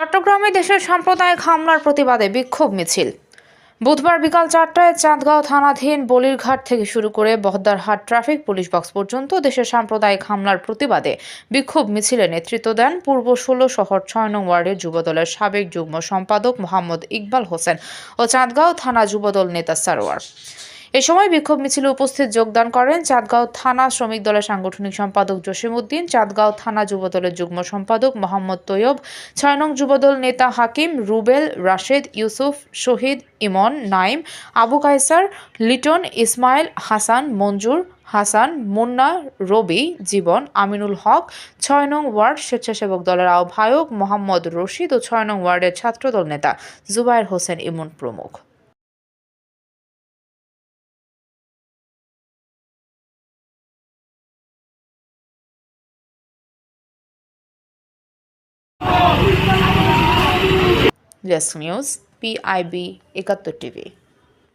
চট্টগ্রামে দেশের সাম্প্রদায়িক হামলার প্রতিবাদে বিক্ষোভ মিছিল। বুধবার বিকাল চারটায় চাঁদগাঁও থানাধীন বলিরঘাট থেকে শুরু করে বহদ্দারহাট ট্রাফিক পুলিশ বক্স পর্যন্ত দেশের সাম্প্রদায়িক হামলার প্রতিবাদে বিক্ষোভ মিছিলে নেতৃত্ব দেন পূর্ব ষোলো শহর ছয় নং ওয়ার্ডের যুবদলের সাবেক যুগ্ম সম্পাদক মোহাম্মদ ইকবাল হোসেন ও চাঁদগাঁও থানা যুবদল নেতা সারোয়ার। এ সময় বিক্ষোভ মিছিলে উপস্থিত যোগদান করেন চাঁদগাঁও থানা শ্রমিক দলের সাংগঠনিক সম্পাদক জসিমউদ্দিন, চাঁদগাঁও থানা যুবদলের যুগ্ম সম্পাদক মোহাম্মদ তৈয়ব, ছয় নং যুবদল নেতা হাকিম রুবেল, রাশেদ, ইউসুফ, শহীদ, ইমন, নাইম, আবু কায়সার, লিটন, ইসমাইল, হাসান, মঞ্জুর, হাসান, মুন্না, রবি, জীবন, আমিনুল হক, ছয় নং ওয়ার্ড স্বেচ্ছাসেবক দলের আহ্বায়ক মোহাম্মদ রশিদ ও ছয় নং ওয়ার্ডের ছাত্রদল নেতা জুবায়ের হোসেন ইমন প্রমুখ। न्यूज पी आय बी एकाहत्तर टी व्ही